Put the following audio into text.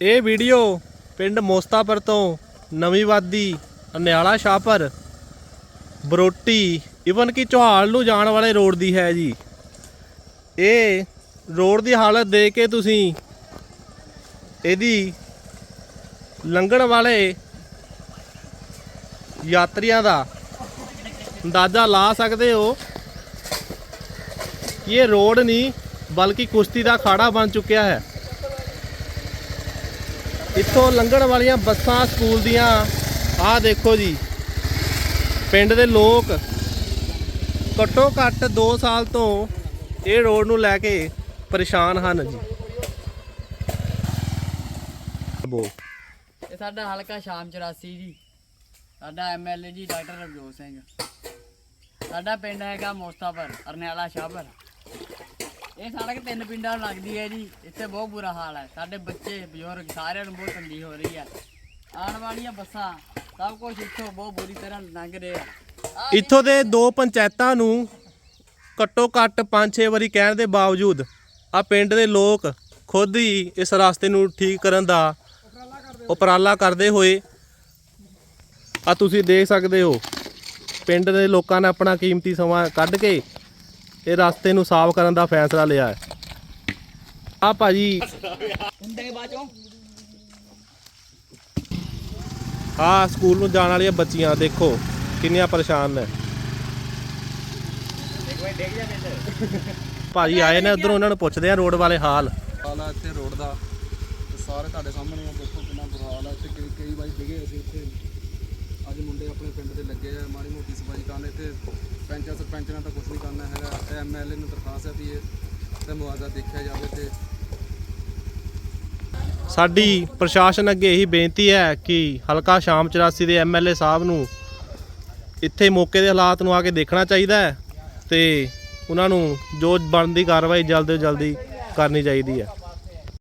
ਇਹ ਵੀਡੀਓ ਪਿੰਡ ਮੋਸਤਾਪੁਰ ਤੋਂ ਨਵੀਂ ਵਾਦੀ ਅਨਿਆਲਾ ਸ਼ਾਹਪਰ ਬਰੋਟੀ ਇਵਨ ਕਿ ਚੌਹਾਲ ਨੂੰ ਜਾਣ ਵਾਲੇ ਰੋਡ ਦੀ ਹੈ ਜੀ। ਇਹ ਰੋਡ ਦੀ ਹਾਲਤ ਦੇਖ ਕੇ ਤੁਸੀਂ ਇਹਦੀ ਲੰਘਣ ਵਾਲੇ ਯਾਤਰੀਆਂ ਦਾ ਅੰਦਾਜ਼ਾ ਲਾ ਸਕਦੇ ਹੋ। ਕਿ ਇਹ ਰੋਡ ਨਹੀਂ, ਬਲਕਿ ਕੁਸ਼ਤੀ ਦਾ ਖਾੜਾ ਬਣ ਚੁੱਕਿਆ ਹੈ। ਇੱਥੋਂ ਲੰਘਣ ਵਾਲੀਆਂ ਬੱਸਾਂ ਸਕੂਲ ਦੀਆਂ। ਆਹ ਦੇਖੋ ਜੀ ਪਿੰਡ ਦੇ ਲੋਕ ਘੱਟੋ ਘੱਟ 2 ਸਾਲ ਤੋਂ ਇਹ ਰੋਡ ਨੂੰ ਲੈ ਕੇ ਪਰੇਸ਼ਾਨ ਹਨ ਜੀ। ਬੋ। ਇਹ ਸਾਡਾ ਹਲਕਾ ਸ਼ਾਮ 84 ਜੀ। ਸਾਡਾ ਐਮਐਲਏ ਜੀ ਡਾਕਟਰ ਰਵਜੋਤ ਸਿੰਘ। ਸਾਡਾ ਪਿੰਡ ਹੈਗਾ ਮੋਸਤਾਪੁਰ ਅਰਨਿਆਲਾ ਸ਼ਾਹਪੁਰ। ਇਹ ਸੜਕ ਤਿੰਨ ਪਿੰਡਾਂ ਨੂੰ ਲੱਗਦੀ ਹੈ ਜੀ, ਇੱਥੇ ਬਹੁਤ ਬੁਰਾ ਹਾਲ ਹੈ। ਸਾਡੇ ਬੱਚੇ, ਬਜ਼ੁਰਗ ਸਾਰਿਆਂ ਨੂੰ ਬਹੁਤ ਤੰਗੀ ਹੋ ਰਹੀ ਹੈ। ਆਉਣ ਵਾਲੀਆਂ ਬੱਸਾਂ ਸਭ ਕੁਝ ਇੱਥੋਂ ਬਹੁਤ ਬੁਰੀ ਤਰ੍ਹਾਂ ਲੰਘ ਰਿਹਾ ਇੱਥੋਂ ਦੇ ਦੋ ਪੰਚਾਇਤਾਂ ਨੂੰ ਘੱਟੋ ਘੱਟ 5-6 ਵਾਰੀ ਕਹਿਣ ਦੇ ਬਾਵਜੂਦ ਆ ਪਿੰਡ ਦੇ ਲੋਕ ਖੁਦ ਹੀ ਇਸ ਰਸਤੇ ਨੂੰ ਠੀਕ ਕਰਨ ਦਾ ਉਪਰਾਲਾ ਕਰਦੇ ਹੋਏ ਆ ਤੁਸੀਂ ਦੇਖ ਸਕਦੇ ਹੋ, ਪਿੰਡ ਦੇ ਲੋਕਾਂ ਨੇ ਆਪਣਾ ਕੀਮਤੀ ਸਮਾਂ ਕੱਢ ਕੇ ਇਹ ਰਸਤੇ ਨੂੰ ਸਾਫ਼ ਕਰਨ ਦਾ ਫੈਸਲਾ ਲਿਆ ਹੈ। ਆ ਭਾਜੀ। ਹੁੰਦੇ ਬਾਚੋਂ ਆ ਸਕੂਲ ਨੂੰ ਜਾਣ ਵਾਲੀਆਂ ਬੱਚੀਆਂ ਦੇਖੋ ਕਿੰਨੀਆਂ ਪਰੇਸ਼ਾਨ ਨੇ। ਭਾਜੀ ਆਏ ਨੇ ਉਧਰੋਂ ਉਹਨਾਂ ਨੂੰ ਪੁੱਛਦੇ ਆ ਰੋਡ ਵਾਲੇ ਹਾਲ। ਹਾਲ ਆ ਇੱਥੇ ਰੋਡ ਦਾ। ਤੇ ਸਾਰੇ ਤੁਹਾਡੇ ਸਾਹਮਣੇ ਆ ਦੇਖੋ ਕਿੰਨਾ ਬੁਰਾ ਹਾਲ ਆ। ਇੱਥੇ ਕਈ ਕਈ ਵਾਰੀ ਡਿਗੇ ਅਸੀਂ ਇੱਥੇ। ਮੁੰਡੇ ਆਪਣੇ ਲੱਗੇ ਆ ਮਾੜੀ ਮੋਟੀ ਸਫ਼ਾਈ ਕਰਨ ਇੱਥੇ। ਪੰਚਾਇਤ ਸਰਪੰਚ ਤਾਂ ਕੁਝ ਨਹੀਂ ਕਰਨਾ ਹੈਗਾ। ਐਮਐਲਏ ਨੂੰ ਦਰਖਾਸਤ ਹੈ ਵੀ ਇਹ ਤੇ ਮੁਆਵਜ਼ਾ ਦੇਖਿਆ ਜਾਵੇ ਤੇ ਸਾਡੀ ਪ੍ਰਸ਼ਾਸਨ ਅੱਗੇ ਇਹੀ ਬੇਨਤੀ ਹੈ ਕਿ ਹਲਕਾ ਸ਼ਾਮ 84 ਦੇ ਐਮਐਲਏ ਸਾਹਿਬ ਨੂੰ ਇੱਥੇ ਮੌਕੇ ਦੇ ਹਾਲਾਤ ਨੂੰ ਆ ਕੇ ਦੇਖਣਾ ਚਾਹੀਦਾ ਹੈ ਤੇ ਉਹਨਾਂ ਨੂੰ ਜੋ ਬਣਦੀ ਕਾਰਵਾਈ ਜਲਦ ਤੋਂ ਜਲਦੀ ਕਰਨੀ ਚਾਹੀਦੀ ਹੈ।